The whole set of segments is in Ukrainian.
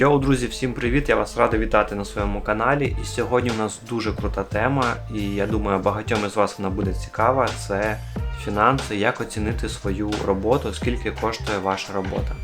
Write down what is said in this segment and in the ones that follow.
Йоу, друзі, всім привіт! Я вас радий вітати на своєму каналі. І сьогодні у нас дуже крута тема, і я думаю, багатьом із вас вона буде цікава. Це фінанси, як оцінити свою роботу, скільки коштує ваша робота.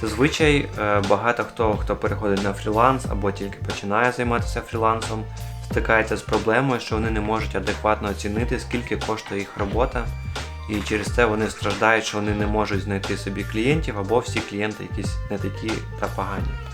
Зазвичай е, багато хто, хто переходить на фріланс або тільки починає займатися фрілансом, стикається з проблемою, що вони не можуть адекватно оцінити, скільки коштує їх робота. І через це вони страждають, що вони не можуть знайти собі клієнтів, або всі клієнти якісь не такі та погані.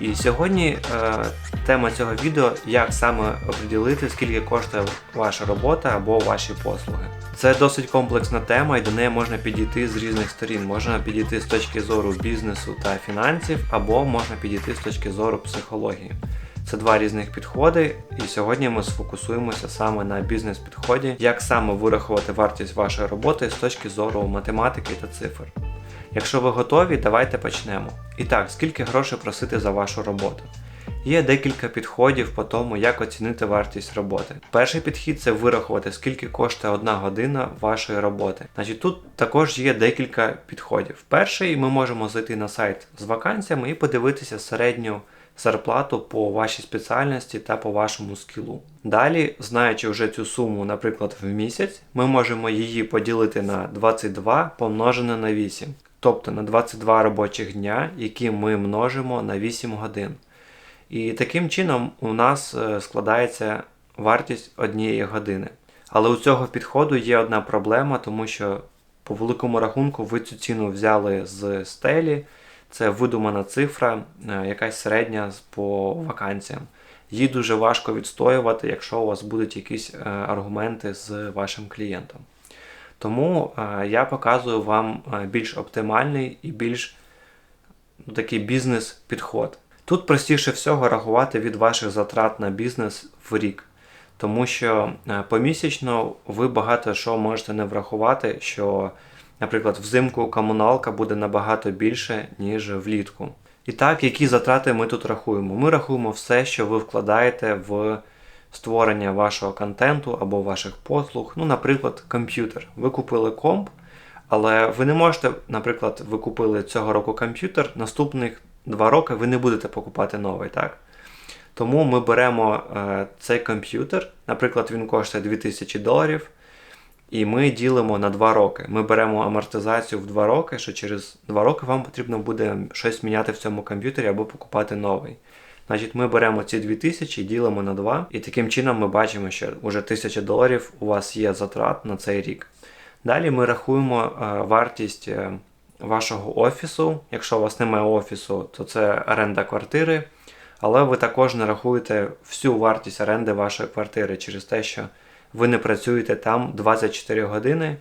І сьогодні е, тема цього відео, як саме оприділити, скільки коштує ваша робота або ваші послуги. Це досить комплексна тема, і до неї можна підійти з різних сторін. Можна підійти з точки зору бізнесу та фінансів, або можна підійти з точки зору психології. Це два різних підходи, і сьогодні ми сфокусуємося саме на бізнес-підході, як саме вирахувати вартість вашої роботи з точки зору математики та цифр. Якщо ви готові, давайте почнемо. І так, скільки грошей просити за вашу роботу? Є декілька підходів по тому, як оцінити вартість роботи. Перший підхід це вирахувати, скільки коштує одна година вашої роботи. Значить, тут також є декілька підходів. Перший ми можемо зайти на сайт з вакансіями і подивитися середню зарплату по вашій спеціальності та по вашому скілу. Далі, знаючи вже цю суму, наприклад, в місяць, ми можемо її поділити на 22 помножене на 8, тобто на 22 робочих дня, які ми множимо на 8 годин. І таким чином у нас е, складається вартість однієї години. Але у цього підходу є одна проблема, тому що по великому рахунку ви цю ціну взяли з стелі. Це видумана цифра, е, якась середня по вакансіям. Її дуже важко відстоювати, якщо у вас будуть якісь е, аргументи з вашим клієнтом. Тому е, я показую вам більш оптимальний і більш ну, такий бізнес-підход. Тут простіше всього рахувати від ваших затрат на бізнес в рік. Тому що помісячно ви багато що можете не врахувати, що Наприклад, взимку комуналка буде набагато більше, ніж влітку. І так, які затрати ми тут рахуємо? Ми рахуємо все, що ви вкладаєте в створення вашого контенту або ваших послуг. Ну, наприклад, комп'ютер. Ви купили комп, але ви не можете, наприклад, ви купили цього року комп'ютер, наступних два роки ви не будете покупати новий. так? Тому ми беремо е, цей комп'ютер, наприклад, він коштує 2000 доларів. І ми ділимо на 2 роки. Ми беремо амортизацію в 2 роки, що через 2 роки вам потрібно буде щось міняти в цьому комп'ютері або покупати новий. Значить, ми беремо ці 2000 і ділимо на 2, і таким чином ми бачимо, що вже 1000 доларів у вас є затрат на цей рік. Далі ми рахуємо е, вартість е, вашого офісу. Якщо у вас немає офісу, то це оренда квартири. Але ви також не рахуєте всю вартість оренди вашої квартири через те, що ви не працюєте там 24 години.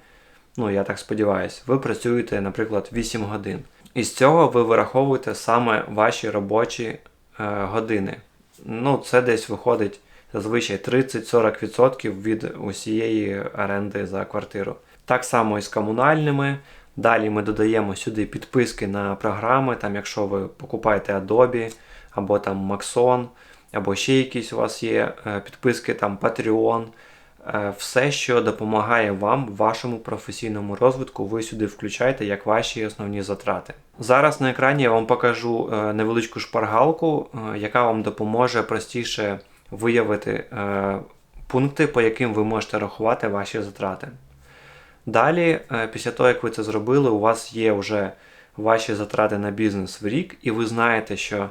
Ну, я так сподіваюся, ви працюєте, наприклад, 8 годин. І з цього ви вираховуєте саме ваші робочі години. Ну, це десь виходить зазвичай 30-40% від усієї оренди за квартиру. Так само і з комунальними. Далі ми додаємо сюди підписки на програми, там, якщо ви покупаєте Adobe або там Maxon, або ще якісь у вас є е, підписки, там Patreon. Е, все, що допомагає вам в вашому професійному розвитку, ви сюди включаєте як ваші основні затрати. Зараз на екрані я вам покажу е, невеличку шпаргалку, е, яка вам допоможе простіше виявити пункти, по яким ви можете рахувати ваші затрати. Далі, після того, як ви це зробили, у вас є вже ваші затрати на бізнес в рік, і ви знаєте, що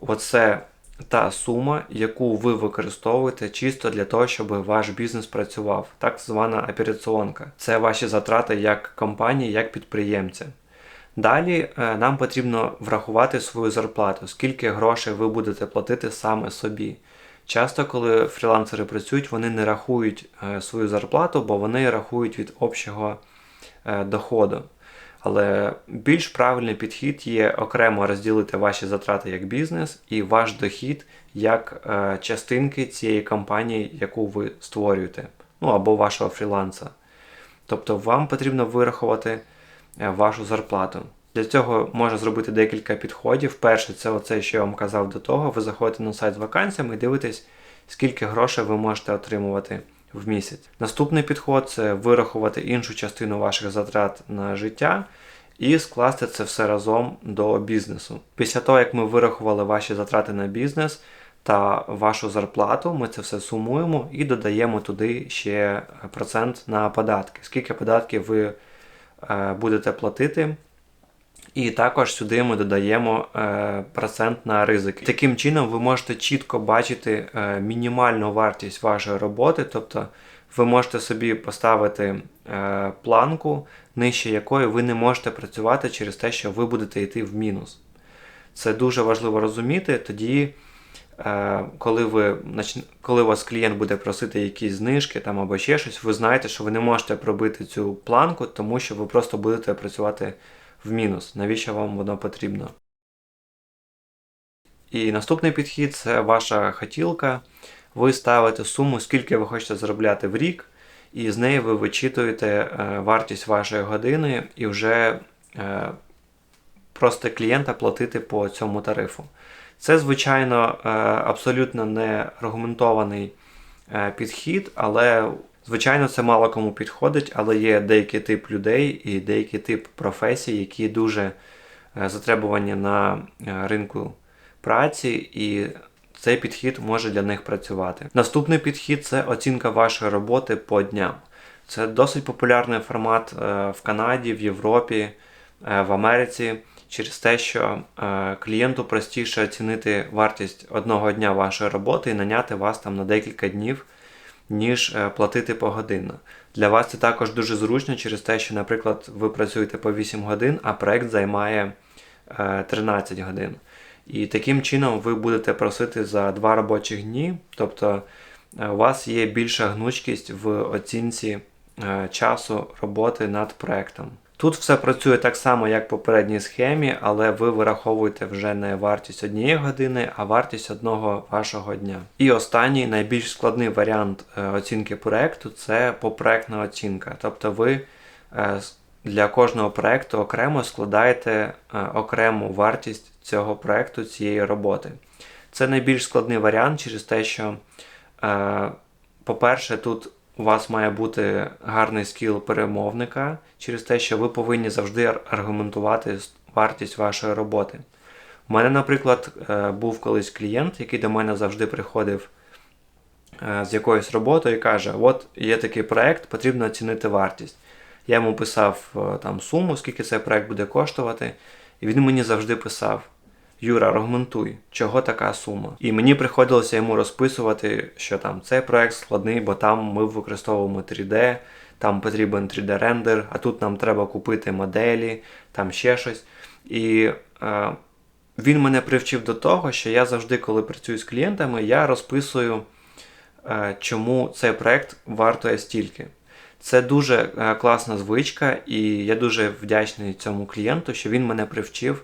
оце та сума, яку ви використовуєте чисто для того, щоб ваш бізнес працював, так звана операціонка. Це ваші затрати як компанії, як підприємця. Далі е, нам потрібно врахувати свою зарплату, скільки грошей ви будете платити саме собі. Часто, коли фрілансери працюють, вони не рахують е, свою зарплату, бо вони рахують від общого е, доходу. Але більш правильний підхід є окремо розділити ваші затрати як бізнес і ваш дохід як е, частинки цієї компанії, яку ви створюєте, ну або вашого фріланса. Тобто вам потрібно вирахувати е, вашу зарплату. Для цього можна зробити декілька підходів. Перше, це оце, що я вам казав до того. Ви заходите на сайт з вакансіями і дивитесь, скільки грошей ви можете отримувати в місяць. Наступний підход це вирахувати іншу частину ваших затрат на життя і скласти це все разом до бізнесу. Після того, як ми вирахували ваші затрати на бізнес та вашу зарплату, ми це все сумуємо і додаємо туди ще процент на податки. Скільки податків ви е, будете платити. І також сюди ми додаємо е, процент на ризик. Таким чином, ви можете чітко бачити е, мінімальну вартість вашої роботи, тобто ви можете собі поставити е, планку, нижче якої ви не можете працювати через те, що ви будете йти в мінус. Це дуже важливо розуміти. Тоді, коли ви, коли у вас клієнт буде просити якісь знижки там, або ще щось, ви знаєте, що ви не можете пробити цю планку, тому що ви просто будете працювати в мінус. Навіщо вам воно потрібно? І наступний підхід це ваша хотілка. Ви ставите суму, скільки ви хочете заробляти в рік, і з неї ви вичитуєте е, вартість вашої години і вже е, просто клієнта платити по цьому тарифу. Це, звичайно, е, абсолютно не аргументований підхід, але Звичайно, це мало кому підходить, але є деякий тип людей і деякий тип професій, які дуже е, затребувані на е, ринку праці, і цей підхід може для них працювати. Наступний підхід це оцінка вашої роботи по дням. Це досить популярний формат е, в Канаді, в Європі, в Америці через те, що клієнту простіше оцінити вартість одного дня вашої роботи і наняти вас там на декілька днів ніж е, платити погодинно. Для вас це також дуже зручно через те, що, наприклад, ви працюєте по 8 годин, а проект займає 13 е, годин. І таким чином ви будете просити за 2 робочих дні, тобто е, у вас є більша гнучкість в оцінці часу роботи над проектом. Тут все працює так само, як в попередній схемі, але ви вираховуєте вже не вартість однієї години, а вартість одного вашого дня. І останній найбільш складний варіант е, оцінки проекту це попроектна оцінка. Тобто ви е, для кожного проекту окремо складаєте е, окрему вартість цього проекту, цієї роботи. Це найбільш складний варіант через те, що, по-перше, тут у вас має бути гарний скіл перемовника через те, що ви повинні завжди аргументувати вартість вашої роботи. У мене, наприклад, е, був колись клієнт, який до мене завжди приходив е, з якоюсь роботою і каже: От є такий проект, потрібно оцінити вартість. Я йому писав е, там суму, скільки цей проект буде коштувати, і він мені завжди писав: Юра, аргументуй, чого така сума. І мені приходилося йому розписувати, що там цей проект складний, бо там ми використовуємо 3D, там потрібен 3D-рендер, а тут нам треба купити моделі, там ще щось. І е, він мене привчив до того, що я завжди, коли працюю з клієнтами, я розписую, е, чому цей проект вартує стільки. Це дуже е, класна звичка, і я дуже вдячний цьому клієнту, що він мене привчив.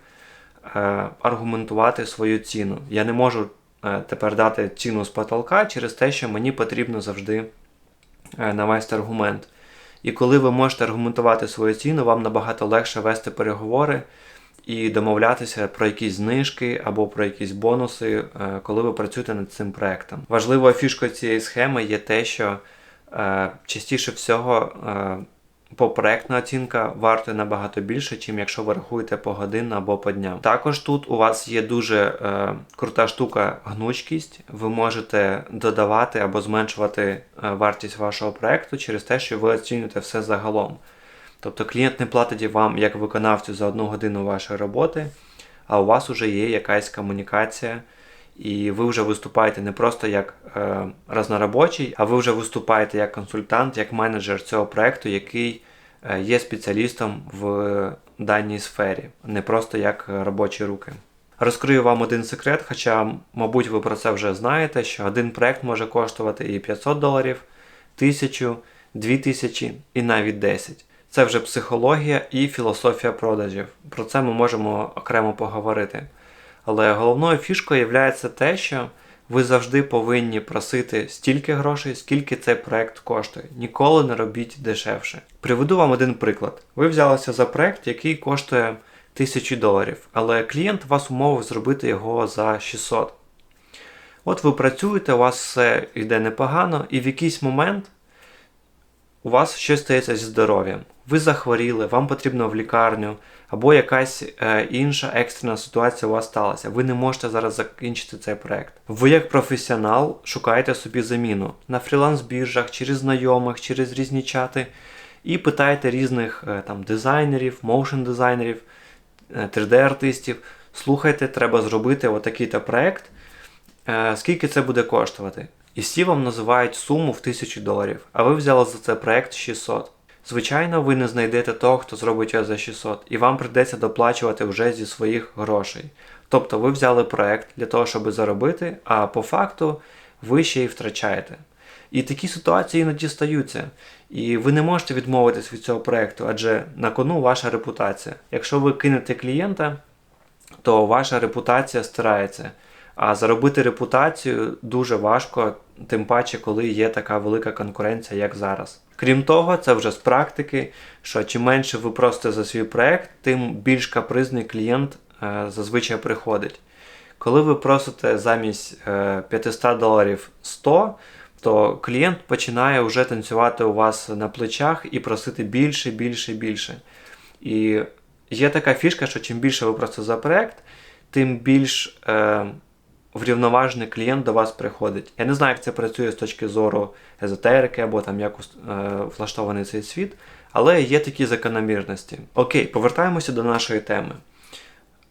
Е, аргументувати свою ціну. Я не можу е, тепер дати ціну з потолка через те, що мені потрібно завжди е, навести аргумент. І коли ви можете аргументувати свою ціну, вам набагато легше вести переговори і домовлятися про якісь знижки або про якісь бонуси, коли ви працюєте над цим проектом. Важливою фішкою цієї схеми є те, що частіше всього Попроектна оцінка вартує набагато більше, чим якщо ви рахуєте по годинно або по дням. Також тут у вас є дуже е, крута штука гнучкість. Ви можете додавати або зменшувати е, вартість вашого проекту через те, що ви оцінюєте все загалом. Тобто клієнт не платить вам як виконавцю за одну годину вашої роботи, а у вас вже є якась комунікація. І ви вже виступаєте не просто як е, розноробочий, а ви вже виступаєте як консультант, як менеджер цього проекту, який е, є спеціалістом в даній сфері, не просто як робочі руки. Розкрию вам один секрет, хоча, мабуть, ви про це вже знаєте, що один проект може коштувати і 500 доларів, 1000, 2000 і навіть 10. Це вже психологія і філософія продажів. Про це ми можемо окремо поговорити. Але головною фішкою є те, що ви завжди повинні просити стільки грошей, скільки цей проект коштує. Ніколи не робіть дешевше. Приведу вам один приклад. Ви взялися за проект, який коштує 1000 доларів, але клієнт вас умовив зробити його за 600. От ви працюєте, у вас все йде непогано, і в якийсь момент у вас щось стається зі здоров'ям. Ви захворіли, вам потрібно в лікарню, або якась е, інша екстрена ситуація у вас сталася. Ви не можете зараз закінчити цей проект. Ви, як професіонал, шукаєте собі заміну на фріланс-біржах, через знайомих, через різні чати, і питаєте різних е, там дизайнерів, моушн дизайнерів, 3D-артистів. Слухайте, треба зробити отакий-то проект. Е, скільки це буде коштувати? І всі вам називають суму в 1000 доларів, а ви взяли за це проект 600. Звичайно, ви не знайдете того, хто зробить його за 600, і вам прийдеться доплачувати вже зі своїх грошей. Тобто ви взяли проект для того, щоб заробити, а по факту ви ще й втрачаєте. І такі ситуації іноді стаються. І ви не можете відмовитись від цього проекту, адже на кону ваша репутація. Якщо ви кинете клієнта, то ваша репутація стирається. А заробити репутацію дуже важко, тим паче, коли є така велика конкуренція, як зараз. Крім того, це вже з практики, що чим менше ви просите за свій проект, тим більш капризний клієнт е, зазвичай приходить. Коли ви просите замість е, 500 доларів 100, то клієнт починає вже танцювати у вас на плечах і просити більше, більше, більше. І є така фішка, що чим більше ви просите за проект, тим більш е, врівноважений клієнт до вас приходить. Я не знаю, як це працює з точки зору езотерики або там як е, влаштований цей світ, але є такі закономірності. Окей, повертаємося до нашої теми.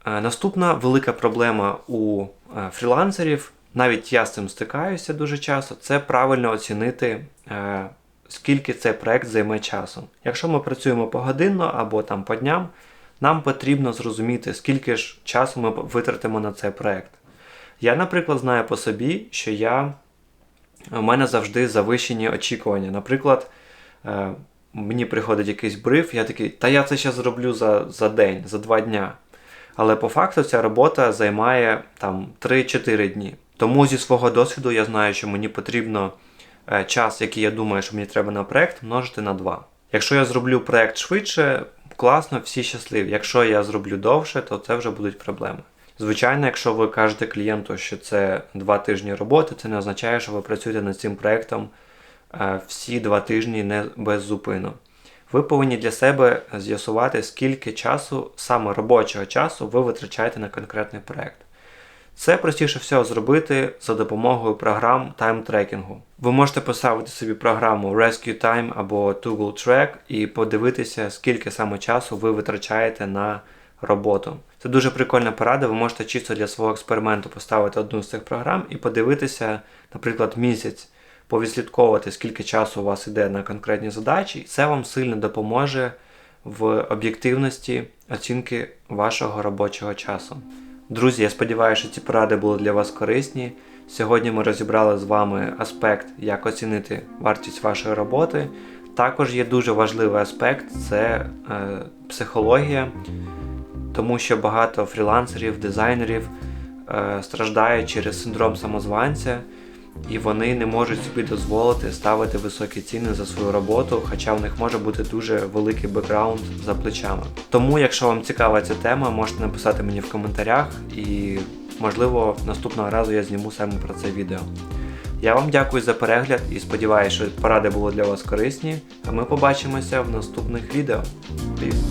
Е, наступна велика проблема у е, фрілансерів, навіть я з цим стикаюся дуже часто, це правильно оцінити. Скільки цей проект займе часу. Якщо ми працюємо погодинно або там по дням, нам потрібно зрозуміти, скільки ж часу ми витратимо на цей проект. Я, наприклад, знаю по собі, що я, у мене завжди завищені очікування. Наприклад, е, мені приходить якийсь бриф, я такий, та я це ще зроблю за за день, за два дня. Але по факту ця робота займає там 3-4 дні. Тому зі свого досвіду я знаю, що мені потрібно е, час, який я думаю, що мені треба на проект, множити на 2. Якщо я зроблю проект швидше, класно, всі щасливі. Якщо я зроблю довше, то це вже будуть проблеми. Звичайно, якщо ви кажете клієнту, що це два тижні роботи, це не означає, що ви працюєте над цим проектом е, всі два тижні не без зупину. Ви повинні для себе з'ясувати, скільки часу, саме робочого часу, ви витрачаєте на конкретний проект. Це простіше всього зробити за допомогою програм тайм-трекінгу. Ви можете поставити собі програму Rescue Time або Toggle Track і подивитися, скільки саме часу ви витрачаєте на роботу. Це дуже прикольна порада. Ви можете чисто для свого експерименту поставити одну з цих програм і подивитися, наприклад, місяць, повідслідковувати, скільки часу у вас йде на конкретні задачі, і це вам сильно допоможе в об'єктивності оцінки вашого робочого часу. Друзі, я сподіваюся, що ці поради були для вас корисні. Сьогодні ми розібрали з вами аспект, як оцінити вартість вашої роботи. Також є дуже важливий аспект це е, психологія, тому що багато фрілансерів, дизайнерів е, страждають через синдром самозванця, і вони не можуть собі дозволити ставити високі ціни за свою роботу, хоча в них може бути дуже великий бекграунд за плечами. Тому, якщо вам цікава ця тема, можете написати мені в коментарях, і можливо наступного разу я зніму саме про це відео. Я вам дякую за перегляд і сподіваюся, що поради були для вас корисні. А ми побачимося в наступних відео. Peace!